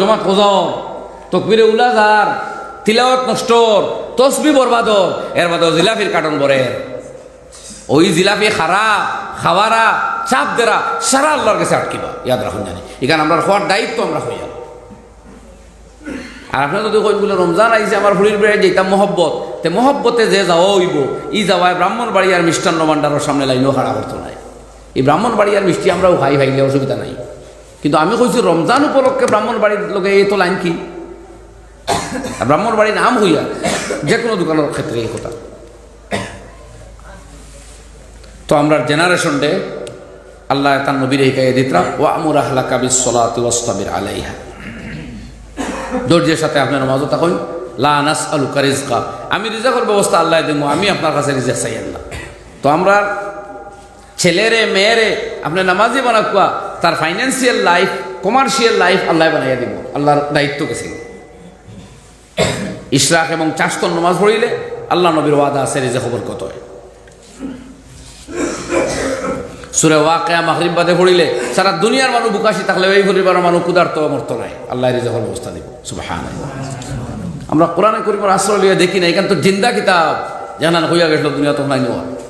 জমাত খোঁজন তকবিরে উলাজার, তিলাওয়াত নষ্টর, তসবি বরবাদর, এর বাদে জিলাফির কাটন বরের ওই জিলাপি খারা, খাওয়ারা, চাপ দেরা সারা আল্লাহর কাছে আটকিবা, ইয়াদ রাখুন জানি। এখানে আমরা হওয়ার দায়িত্ব আমরা হইয়া আর আপনার যদি কই বলে, রমজান আইছে, আমার ফুলির বেড়ে যেতাম মহব্বত তে মহব্বতে যে যাওয়া হইব। ই যাওয়ায় ব্রাহ্মণ বাড়ি আর মিষ্টান্ন ভাণ্ডারের সামনে লাইনও খাড়া করতো নাই। এই ব্রাহ্মণ বাড়ি আর মিষ্টি আমরাও খাই খাইলে অসুবিধা নাই। কিন্তু আমি কইছি, রমজান উপলক্ষে ব্রাহ্মণ বাড়ির লোকে এই তো লাইন কি? ব্রাহ্মণ বাড়ির নাম হইয়া যে কোনো দোকানের ক্ষেত্রে এই কথা। তো আমরা জেনারেশন ডে আল্লাহ তার নবীর গায়ে দিতরা ও আমুর আহলা কাবিস সলাতি ওয়াস্তাবির আলাইহা। ধৈর্যের সাথে আপনার নমাজও তখন, লা নাস আলু কারিজকা আমি রিজাকের ব্যবস্থা আল্লাহ দেবো, আমি আপনার কাছে রিজাক চাই আল্লাহ। তো আমরা ছেলেরে, মেয়েরে আপনি নামাজি বানাকুয়া তার financial life commercial life Allah বানাইয়া দিব। আল্লাহর দায়িত্ব গেছিল ইশরাক এবং চাষতন নমাজ পড়িলে আল্লাহ নবীর ওয়াদা আছে, রিজে খবর কত হয়? সুরে ওয়াকিয়া মাহরিব বাদে পড়িলে সারা দুনিয়ার মানুষ বুকাশি থাকলে এই পরিবারের মানুষ ক্ষুধার্ত মর্ত নাই। আল্লাহ রিজাকের ব্যবস্থা দিব। সুবাহান আমরা কোরআনে করিমের আশ্রয় লিয়ে দেখি না এখান তো জিন্দা কিতাব। জানান হইয়া গেছিল, দুনিয়া তো নাই নেওয়া।